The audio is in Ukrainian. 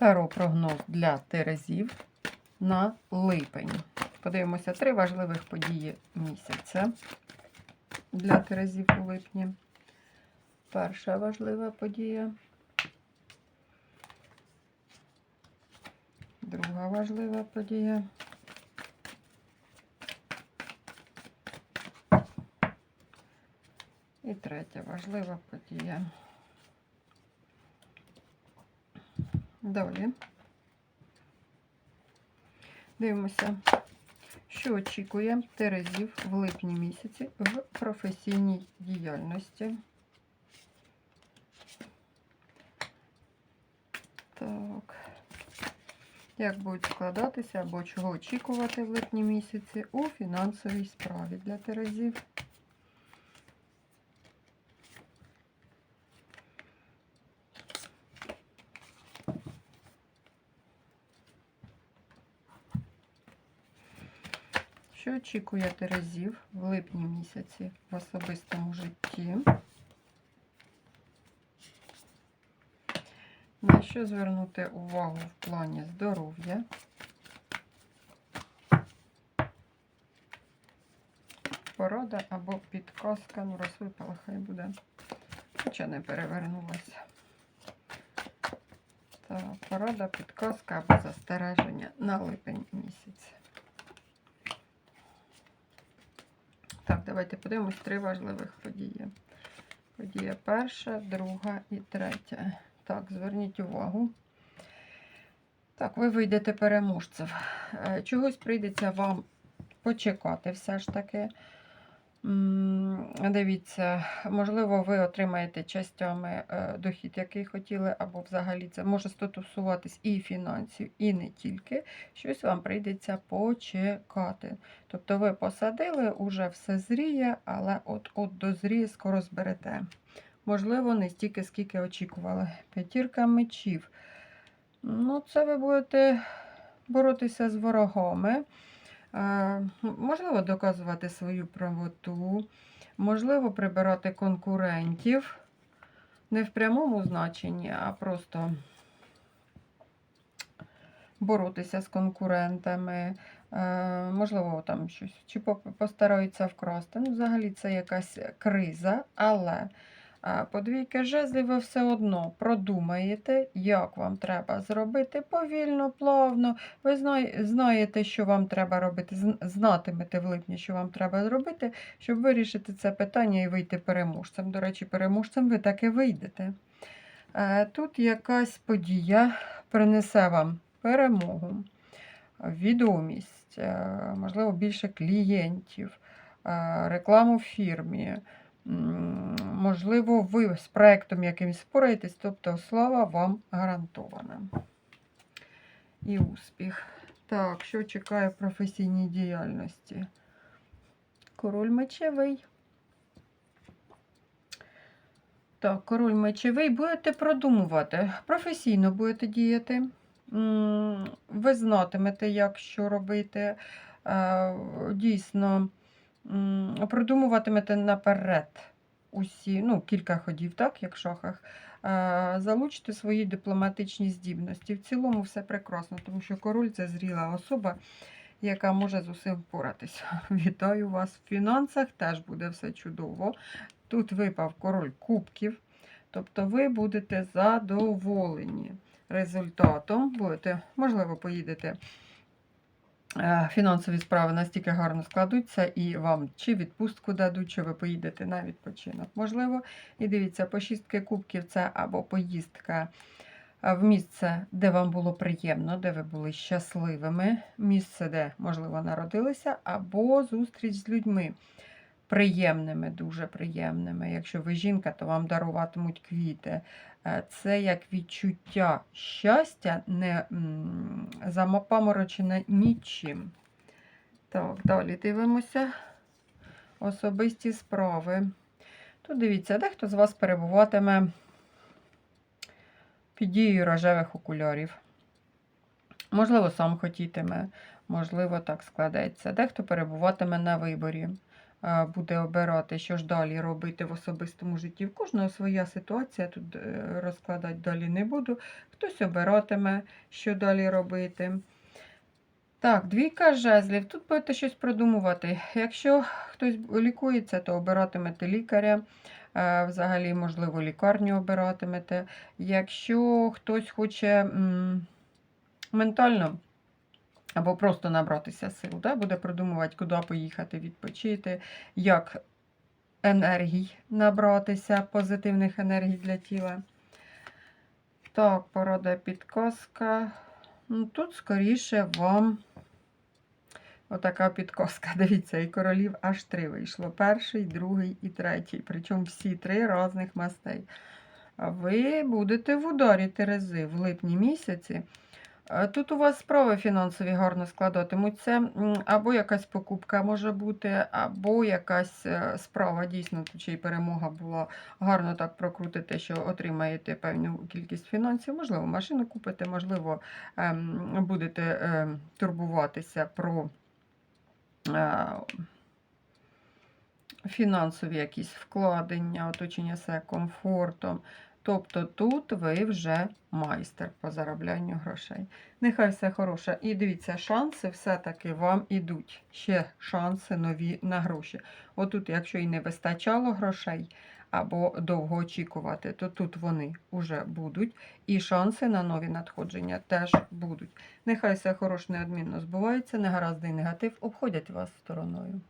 Таро прогноз для Терезів на липень. Подивимося три важливих події місяця для Терезів у липні. Перша важлива подія. Друга важлива подія. І третя важлива подія. Далі. Дивимося, що очікує Терезів в липні місяці в професійній діяльності. Так. Як будуть складатися або чого очікувати в липні місяці у фінансовій справі для Терезів? Що очікує Терезів в липні місяці в особистому житті? На що звернути увагу в плані здоров'я? Порада або підказка, ну раз випала, хай буде. Хоча не перевернулася. Так, порада, підказка або застереження на липень місяць. Так, давайте подивимось три важливих події. Подія перша, друга і третя. Так, зверніть увагу. Так, ви вийдете переможцев. Е, Чогось прийдеться вам почекати все ж таки. Дивіться, можливо, ви отримаєте частями е, дохід, який хотіли, або взагалі це може стосуватись і фінансів, і не тільки. Щось вам прийдеться почекати. Тобто ви посадили, уже все зріє, але от-от дозріє, скоро зберете. Можливо, не стільки, скільки очікували. П'ятірка мечів. Ну, це ви будете боротися з ворогами. Е, Можливо, доказувати свою правоту, можливо, прибирати конкурентів. Не в прямому значенні, а просто боротися з конкурентами. Е, Можливо, там щось чи постараються вкрасти. Ну, взагалі, це якась криза, але подвійки жезлів ви все одно продумаєте, як вам треба зробити повільно, плавно. Ви знаєте, що вам треба робити, знатимете в липні, що вам треба зробити, щоб вирішити це питання і вийти переможцем. До речі, переможцем ви таки вийдете. Е, Тут якась подія принесе вам перемогу, відомість, е, можливо, більше клієнтів, е, рекламу в фірмі. Можливо, ви з проєктом якимось спораєтесь, тобто слава вам гарантована. І успіх. Так, що чекає в професійній діяльності? Король мечевий. Так, король мечевий будете продумувати. Професійно будете діяти. Ви знатимете, як що робити. Е, Дійсно, продумуватимете наперед усі, ну, кілька ходів, так, як в шахах. Е, Залучте свої дипломатичні здібності. В цілому все прекрасно, тому що король це зріла особа, яка може з усім впоратися. Вітаю вас в фінансах, теж буде все чудово. Тут випав король кубків. Тобто ви будете задоволені результатом. Будете, можливо, поїдете. Е, Фінансові справи настільки гарно складуться, і вам чи відпустку дадуть, чи ви поїдете на відпочинок. Можливо, і дивіться, по шістки кубків це або поїздка е, в місце, де вам було приємно, де ви були щасливими, місце, де, можливо, народилися, або зустріч з людьми приємними, дуже приємними. Якщо ви жінка, то вам даруватимуть квіти. Е, Це як відчуття щастя, не м, замопаморочене нічим. Так, далі дивимося. Особисті справи. Тут дивіться, дехто з вас перебуватиме під дією рожевих окулярів. Можливо, сам хотітиме, можливо, так складеться. Дехто перебуватиме на виборі. Е, буде обирати, що ж далі робити в особистому житті. В кожного своя ситуація, тут е, розкладати далі не буду. Хтось обиратиме, що далі робити. Так, двійка жезлів. Тут будете щось продумувати. Якщо хтось лікується, то обиратимете лікаря. Е, Взагалі, можливо, лікарню обиратимете. Якщо хтось хоче м, ментально або просто набратися сил, да, буде продумувати, куди поїхати відпочити, як енергій набратися, позитивних енергій для тіла. Так, порада підказка. Ну, тут скоріше вам отака підказка. Дивіться, і королів аж три вийшло. Перший, другий і третій. Причому всі три різних мастей. А ви будете в ударі Терези в липні місяці. Тут у вас справи фінансові гарно складатимуться. Або якась покупка може бути, або якась е, справа. Дійсно, й перемога була. Гарно так прокрутите, що отримаєте певну кількість фінансів. Можливо, машину купите, можливо, ем, будете ем, турбуватися про е, фінансові якісь вкладення, оточення себе комфортом. Тобто тут ви вже майстер по зароблянню грошей. Нехай все хороше. І дивіться, шанси все-таки вам ідуть. Ще шанси нові на гроші. Отут, якщо і не вистачало грошей або довго очікувати, то тут вони вже будуть. І шанси на нові надходження теж будуть. Нехай все хороше неодмінно збувається, негаразди і негатив обходять вас стороною.